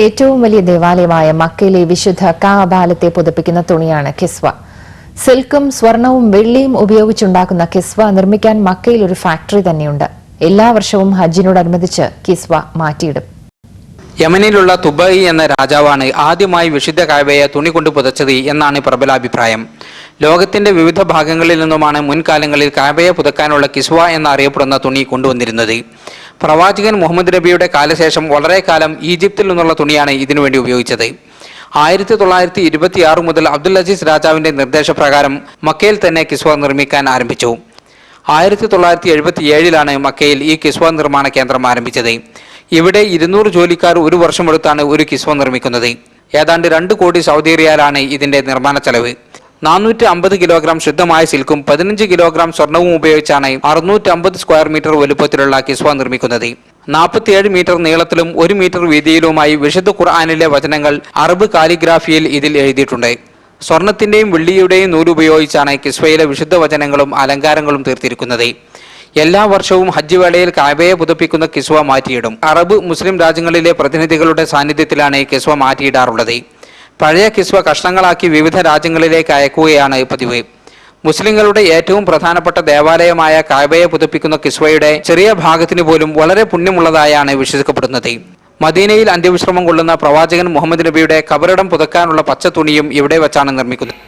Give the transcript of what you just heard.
ഏറ്റവും വലിയ ദേവാലയമായ മക്കയിലെ വിശുദ്ധ കാബാലത്തെ പുതുപ്പിക്കുന്ന തുണിയാണ് കിസ്വ. സിൽക്കും സ്വർണവും വെള്ളിയും ഉപയോഗിച്ചുണ്ടാക്കുന്ന കിസ്വ നിർമ്മിക്കാൻ മക്കയിൽ ഒരു ഫാക്ടറി തന്നെയുണ്ട്. എല്ലാ വർഷവും ഹജ്ജിനോടനുബന്ധിച്ച് കിസ്വ മാറ്റിയിടും. യമനിലുള്ള തുബൈ എന്ന രാജാവാണ് ആദ്യമായി വിശുദ്ധ കായവയെ തുണി കൊണ്ട് പുതച്ചത് എന്നാണ് പ്രബലാഭിപ്രായം. ലോകത്തിന്റെ വിവിധ ഭാഗങ്ങളിൽ നിന്നുമാണ് മുൻകാലങ്ങളിൽ കായവയെ പുതക്കാനുള്ള കിസ്വ എന്നറിയപ്പെടുന്ന തുണി കൊണ്ടുവന്നിരുന്നത്. പ്രവാചകൻ മുഹമ്മദ് നബിയുടെ കാലശേഷം വളരെ കാലം ഈജിപ്തിൽ നിന്നുള്ള തുണിയാണ് ഇതിനുവേണ്ടി ഉപയോഗിച്ചത്. ആയിരത്തി തൊള്ളായിരത്തി ഇരുപത്തിയാറ് മുതൽ അബ്ദുൽ അസീസ് രാജാവിന്റെ നിർദ്ദേശപ്രകാരം മക്കയിൽ തന്നെ കിസ്വ നിർമ്മിക്കാൻ ആരംഭിച്ചു. ആയിരത്തി തൊള്ളായിരത്തി എഴുപത്തി ഏഴിലാണ് മക്കയിൽ ഈ കിസ്വ നിർമ്മാണ കേന്ദ്രം ആരംഭിച്ചത്. ഇവിടെ ഇരുന്നൂറ് ജോലിക്കാർ ഒരു വർഷമെടുത്താണ് ഒരു കിസ്വ നിർമ്മിക്കുന്നത്. ഏതാണ്ട് രണ്ട് കോടി സൗദി റിയാലാണ് ഇതിന്റെ നിർമ്മാണ ചെലവ് നാനൂറ്റി അമ്പത് കിലോഗ്രാം ശുദ്ധമായ സിൽക്കും പതിനഞ്ച് കിലോഗ്രാം സ്വർണവും ഉപയോഗിച്ചാണ് അറുന്നൂറ്റി അമ്പത് സ്ക്വയർ മീറ്റർ വലുപ്പത്തിലുള്ള കിസ്വ നിർമ്മിക്കുന്നത്. നാൽപ്പത്തിയേഴ് മീറ്റർ നീളത്തിലും ഒരു മീറ്റർ വീതിയിലുമായി വിശുദ്ധ ഖുർആാനിലെ വചനങ്ങൾ അറബ് കാലിഗ്രാഫിയിൽ ഇതിൽ എഴുതിയിട്ടുണ്ട്. സ്വർണത്തിന്റെയും വെള്ളിയുടെയും നൂലുപയോഗിച്ചാണ് കിസ്വയിലെ വിശുദ്ധ വചനങ്ങളും അലങ്കാരങ്ങളും തീർത്തിരിക്കുന്നത്. എല്ലാ വർഷവും ഹജ്ജ് വേളയിൽ കാബയെ പുതുപ്പിക്കുന്ന കിസ്വ മാറ്റിയിടും. അറബ് മുസ്ലിം രാജ്യങ്ങളിലെ പ്രതിനിധികളുടെ സാന്നിധ്യത്തിലാണ് കിസ്വ മാറ്റിയിടാറുള്ളത്. പഴയ കിസ്വ കഷ്ണങ്ങളാക്കി വിവിധ രാജ്യങ്ങളിലേക്ക് അയക്കുകയാണ് പതിവ്. മുസ്ലിങ്ങളുടെ ഏറ്റവും പ്രധാനപ്പെട്ട ദേവാലയമായ കാബയെ പുതുപ്പിക്കുന്ന കിസ്വയുടെ ചെറിയ ഭാഗത്തിന് പോലും വളരെ പുണ്യമുള്ളതായാണ് വിശ്വസിക്കപ്പെടുന്നത്. മദീനയിൽ അന്ത്യവിശ്രമം കൊള്ളുന്ന പ്രവാചകൻ മുഹമ്മദ് നബിയുടെ കബറിടം പുതുക്കാനുള്ള പച്ച തുണിയും ഇവിടെ വെച്ചാണ് നിർമ്മിക്കുന്നത്.